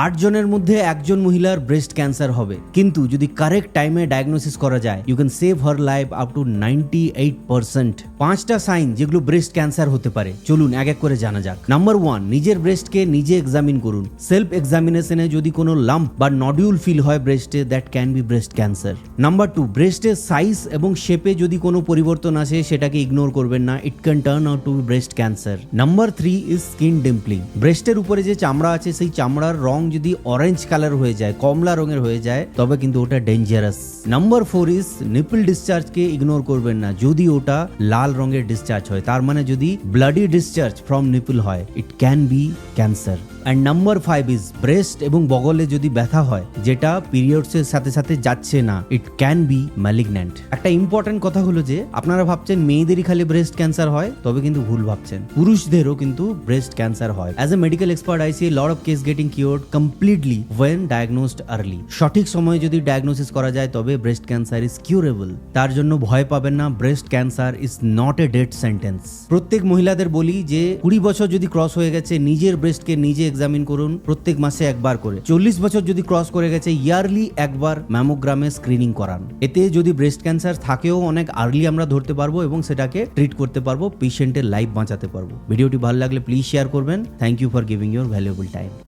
আট জনের মধ্যে একজন মহিলার ব্রেস্ট ক্যান্সার হবে। কিন্তু যদি কারেক্ট টাইমে ডায়াগনোসিস করা যায় you can save her life up to ninety eight percent পাঁচটা সাইন যেগুলো ব্রেস্ট ক্যান্সার হতে পারে। চলুন এক এক করে জানা যাক। নাম্বার ওয়ান নিজের ব্রেস্টকে নিজে এক্সামিন করুন। সেলফ এক্সামিনেশনে যদি কোনো লাম্প বা নডিউল ফিল হয় ব্রেস্টে that can be breast cancer number two ব্রেস্টের size এবং শেপে যদি কোনো পরিবর্তন আসে, সেটাকে ইগনোর করবেন না। It can turn out to breast cancer number three is skin dimpling ব্রেস্টের উপরে যে চামড়া আছে, সেই চামড়ার রং যদি অরেঞ্জ কালার হয়ে যায়, কমলা রঙের হয়ে যায়, তবে কিন্তু ওটা dangerous number four is nipple ডিসচার্জকে ignore করবেন না। যদি ওটা লাল রঙের ডিসচার্জ হয়, তার মানে যদি ব্লাডি ডিসচার্জ ফ্রম নিপল হয় it can be cancer and number five is breast এবং বগলে যদি ব্যথা হয়, যেটা পিরিয়ডসের সাথে সাথে যাচ্ছে না ইট ক্যান বি ম্যালিগন্যান্ট একটা ইম্পর্টেন্ট কথা হলো যে, আপনারা ভাবছেন মেয়েদেরই খালি ব্রেস্ট ক্যান্সার হয়, তবে কিন্তু ভুল ভাবছেন। পুরুষদেরও কিন্তু ব্রেস্ট ক্যান্সার হয়। As a medical expert I see lot of case getting cured completely when diagnosed early সঠিক সময়ে যদি ডায়াগনোসিস করা যায়, তবে ব্রেস্ট ক্যান্সার ইজ কিউরেবল তার জন্য ভয় পাবেন না breast cancer is not a dead sentence প্রত্যেক মহিলাদের বলি যে, কুড়ি বছর যদি ক্রস হয়ে গেছে, নিজের ব্রেস্টকে নিজে এক্সামিন করুন প্রত্যেক মাসে একবার করে। চল্লিশ বছর যদি ক্রস করে গেছে ইয়ারলি একবার ম্যামোগ্রামে স্ক্রিনিং করান। এতে যদি ব্রেস্ট ক্যান্সার থাকেও অনেক আর্লি আমরা ধরতে পারব এবং সেটাকে ট্রিট করতে পারব পেশেন্টের লাইফ বাঁচাতে পারব। ভিডিওটি ভালো লাগলে প্লিজ শেয়ার করবেন। Thank you for giving your valuable time